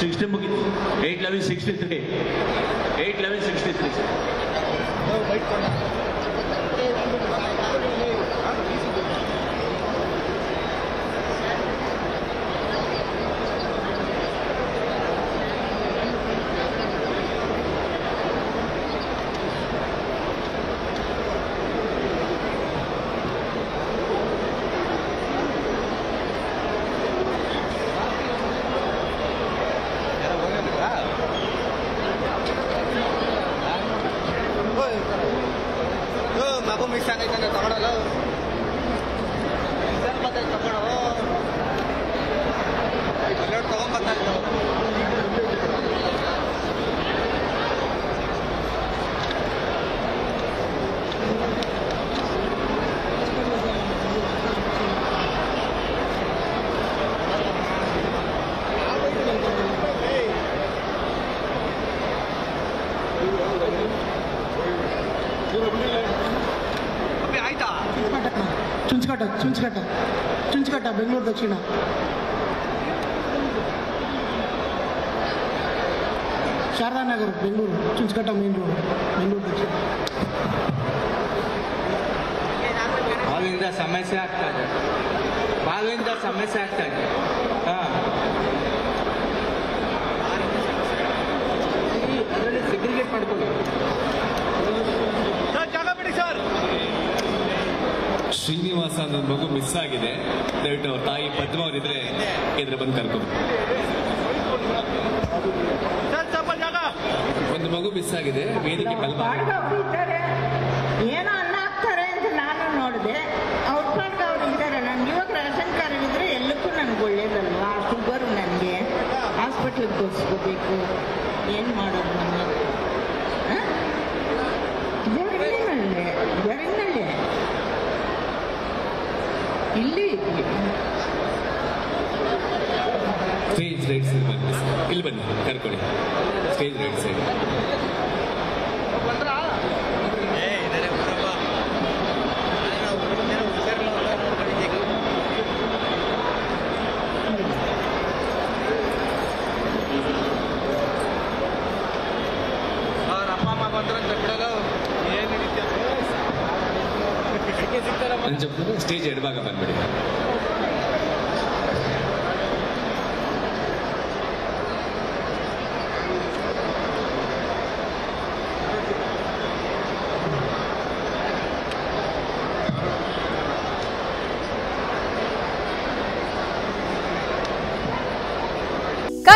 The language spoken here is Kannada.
Sixty eight eleven sixty three eight eleven sixty three sir miss ಆಗೈತೆ ತಗೊಳಲ್ಲ ಮತ್ತೆ ತಗೊಳ್ಳೋ ಅಲ್ಲೆರಡು ಚುಂಚಕಟ್ಟ ಚುಂಚಕಟ್ಟ ಚುಂಚಕಟ್ಟ ಬೆಂಗಳೂರು ದಕ್ಷಿಣ ಶಾರದಾ ನಗರ್ ಬೆಂಗಳೂರು ಚುಂಚಕಟ್ಟ ಮೇನ್ ರೋಡ್ ಬೆಂಗಳೂರು ದಕ್ಷಿಣ ಬಾವಿಂದ ಸಮಸ್ಯೆ ಆಗ್ತಾ ಇದೆ ಬಾವಿಂದ ಸಮಸ್ಯೆ ಆಗ್ತಾ ಇದೆ ಹಾಂ ಶ್ರೀನಿವಾಸ ಅನ್ನೋ ಮಗು ಮಿಸ್ ಆಗಿದೆ. ದಯವಿಟ್ಟು ಅವ್ರ ತಾಯಿ ಪದ್ಮ ಅವರಿದ್ರೆ ಇದ್ರೆ ಬಂದು ಕರ್ಕೊಂಡು ಒಂದು ಮಗು ಮಿಸ್ ಆಗಿದೆ. ವೇದಿಕೆ ಕಲ್ಮ ಏನೋ ಅನ್ನ ಹಾಕ್ತಾರೆ ಅಂತ ನಾನು ನೋಡಿದೆ. ಅವ್ರ ಪಾಡ್ಗೆ ಅವ್ರು ಇದ್ದಾರೆ. ನನ್ಗೆ ಇವಾಗ ರೇಷನ್ ಕಾರ್ಡ್ ಇದ್ರೆ ಎಲ್ಲಕ್ಕೂ ನನಗೆ ಒಳ್ಳೇದಲ್ವಾ? ಶುಗರ್ ನನಗೆ. ಹಾಸ್ಪಿಟ್ಲಿಗೆ ತೋರಿಸ್ಕೋಬೇಕು. ಏನು ಮಾಡೋದು ನಾನು ಇಲ್ಲಿ ಸ್ಟೇಜ್ ರೈಟ್ ಸೈಡ್ ಬನ್ನಿ. ಇಲ್ಲಿ ಬನ್ನಿ ಕರ್ಕೊಳ್ಳಿ. ಸ್ಟೇಜ್ ರೈಟ್ ಸೈಡ್ ಅಂಜಪ್ಪನ ಸ್ಟೇಜ್ ಎಡಭಾಗ ಬಂದ್ಬಿಡಿ